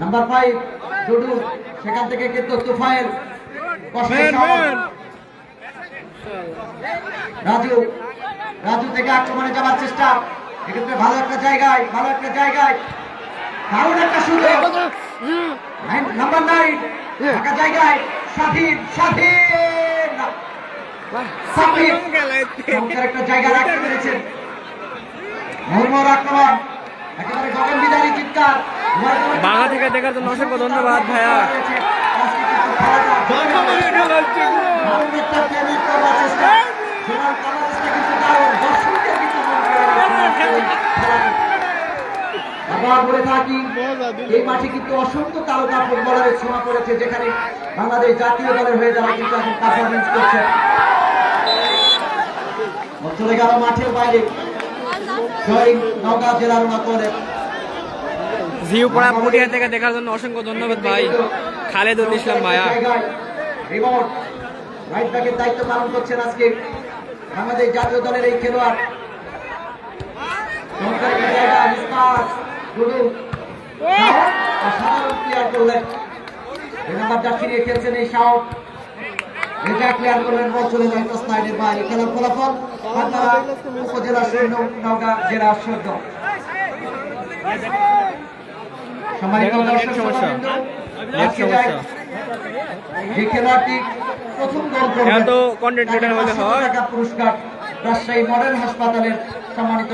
Number five ডুডু সেখান থেকে কিন্তু। ম্যান রাজু রাজু থেকে আক্রমণে যাওয়ার চেষ্টা। এক্ষেত্রে ভালো একটা জায়গায় ভালো একটা জায়গায়। দারুণ একটা সুযোগ। নাম্বার নাইন ফাঁকা জায়গায়। স্বাধীন স্বাধীন! একটা জায়গা রাখতে পেরেছেন। মোহাম্মদ আক্রমণ। বাংলা থেকে দেখার জন্য অসংখ্য ধন্যবাদ, ভাইয়া। এই মাঠে কিন্তু অসংখ্য পড়েছে, যেখানে বাংলাদেশ জাতীয় হয়ে বাইরে। নওগাঁ জেলার উনাকলে জিও পড়া পুটিয়া থেকে দেখার জন্য অসংখ্য ধন্যবাদ ভাই। খালেদুল ইসলাম ভাইয়া। রিমোট রাইট ব্যাকের দায়িত্ব পালন করছেন আজকে বাংলাদেশ জাতীয় দলের এই খেলোয়াড়। খেলছেন এই শাওট এটা ক্লিয়ার করলেন বল চলে যায় খেলার ফলাফল বাগমারা উপজেলা শূন্য, নওগাঁ জেলা শূন্য। যে খেলোয়াড়টি প্রথম গোল করবেন এখন তো content creator হলে তাকে 500। টাকা পুরস্কার রাজশাহী মডেল হাসপাতালের সম্মানিত